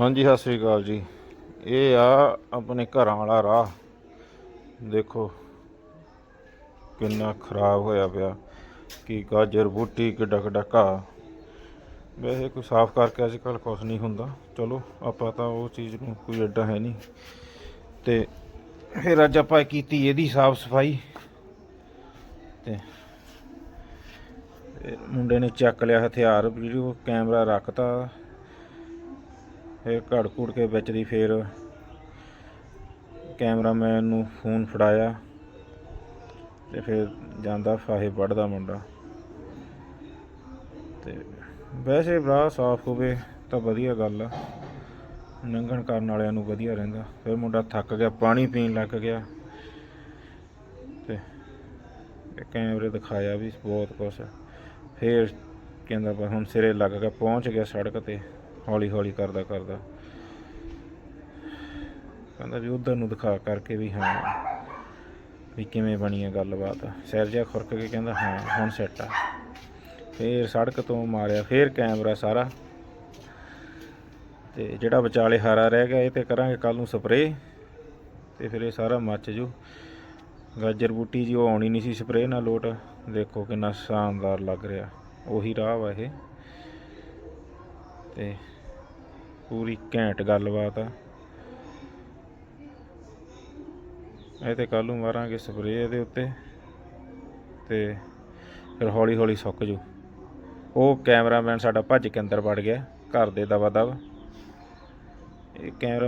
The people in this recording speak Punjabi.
ਹਾਂਜੀ, ਸਤਿ ਸ੍ਰੀ ਅਕਾਲ ਜੀ। ਇਹ ਆ ਆਪਣੇ ਘਰਾਂ ਵਾਲਾ ਰਾਹ। ਦੇਖੋ ਕਿੰਨਾ ਖਰਾਬ ਹੋਇਆ ਪਿਆ। ਕੀ ਗਾਜਰ, ਬੂਟੀ, ਕਿੱਡਾ ਕਿੱਡਾ ਘਾਹ। ਵੈਸੇ ਕੋਈ ਸਾਫ਼ ਕਰਕੇ ਅੱਜ ਕੱਲ੍ਹ ਕੁਛ ਨਹੀਂ ਹੁੰਦਾ। ਚਲੋ, ਆਪਾਂ ਤਾਂ ਉਹ ਚੀਜ਼ ਨੂੰ ਕੋਈ ਐਡਾ ਹੈ ਨਹੀਂ। ਤੇ ਫਿਰ ਅੱਜ ਆਪਾਂ ਕੀਤੀ ਇਹਦੀ ਸਾਫ਼ ਸਫ਼ਾਈ। ਤੇ ਮੁੰਡੇ ਨੇ ਚੱਕ ਲਿਆ ਹਥਿਆਰ, ਵੀਡੀਓ, ਕੈਮਰਾ ਰੱਖਤਾ। ਫਿਰ ਘੜ ਘੁੜ ਕੇ ਵਿੱਚ ਦੀ ਫਿਰ ਕੈਮਰਾਮੈਨ ਨੂੰ ਫੋਨ ਫੜਾਇਆ ਤੇ ਫਿਰ ਜਾਂਦਾ ਫਾਹੇ ਵੱਢਦਾ ਮੁੰਡਾ। ਤੇ ਵੈਸੇ ਰਾਹ ਸਾਫ਼ ਹੋਵੇ ਤਾਂ ਵਧੀਆ ਗੱਲ ਆ। ਲੰਘਣ ਕਰਨ ਵਾਲਿਆਂ ਨੂੰ ਵਧੀਆ ਰਹਿੰਦਾ। ਫਿਰ ਮੁੰਡਾ ਥੱਕ ਗਿਆ, ਪਾਣੀ ਪੀਣ ਲੱਗ ਗਿਆ। ਤੇ ਕੈਮਰੇ ਦਿਖਾਇਆ ਵੀ ਬਹੁਤ ਕੁਛ ਫਿਰ ਕਹਿੰਦਾ ਹੁਣ ਸਿਰੇ ਲੱਗ ਗਿਆ, ਪਹੁੰਚ ਗਿਆ ਸੜਕ ਤੇ। ਹੌਲੀ ਹੌਲੀ ਕਰਦਾ ਕਰਦਾ। ਕਹਿੰਦਾ ਵੀ ਉਧਰ ਨੂੰ ਦਿਖਾ ਕਰਕੇ ਵੀ ਹਾਂ, ਵੀ ਕਿਵੇਂ ਬਣੀ ਹੈ ਗੱਲਬਾਤ। ਸਿਰ ਜਿਹਾ ਖੁਰਕ ਕੇ ਕਹਿੰਦਾ, ਹਾਂ, ਹੁਣ ਸੈੱਟ ਆ। ਫੇਰ ਸੜਕ ਤੋਂ ਮਾਰਿਆ, ਫੇਰ ਕੈਮਰਾ ਸਾਰਾ। ਤੇ ਜਿਹੜਾ ਵਿਚਾਲੇ ਹਾਰਾ ਰਹਿ ਗਿਆ, ਇਹ ਤੇ ਕਰਾਂਗੇ ਕੱਲ ਨੂੰ ਸਪਰੇਅ ਤੇ ਫਿਰ ਇਹ ਸਾਰਾ ਮੱਚ ਜੂ। ਗਾਜਰ ਬੂਟੀ ਜੀ, ਉਹ ਆਉਣੀ ਨਹੀਂ ਸੀ ਸਪਰੇਅ ਨਾਲ ਲੋਟ। ਦੇਖੋ ਕਿੰਨਾ ਸ਼ਾਨਦਾਰ ਲੱਗ ਰਿਹਾ। ਉਹੀ ਰਾਹ ਵਾ ਇਹ। ਤੇ ਪੂਰੀ ਘੈਂਟ ਗੱਲਬਾਤ ਆ। ਇਹ ਤੇ ਕੱਲ ਨੂੰ ਮਾਰਾਂਗੇ ਸਪਰੇਅ ਇਹਦੇ ਉੱਤੇ ਤੇ ਫਿਰ ਹੌਲੀ ਹੌਲੀ ਸੁੱਕ ਜੂ। ਉਹ ਕੈਮਰਾਮੈਨ ਸਾਡਾ ਭੱਜ ਕੇ ਅੰਦਰ ਵੜ ਗਿਆ, ਘਰ ਦੇ ਦਵਾ ਦਵ। ਇਹ ਕੈਮਰਾ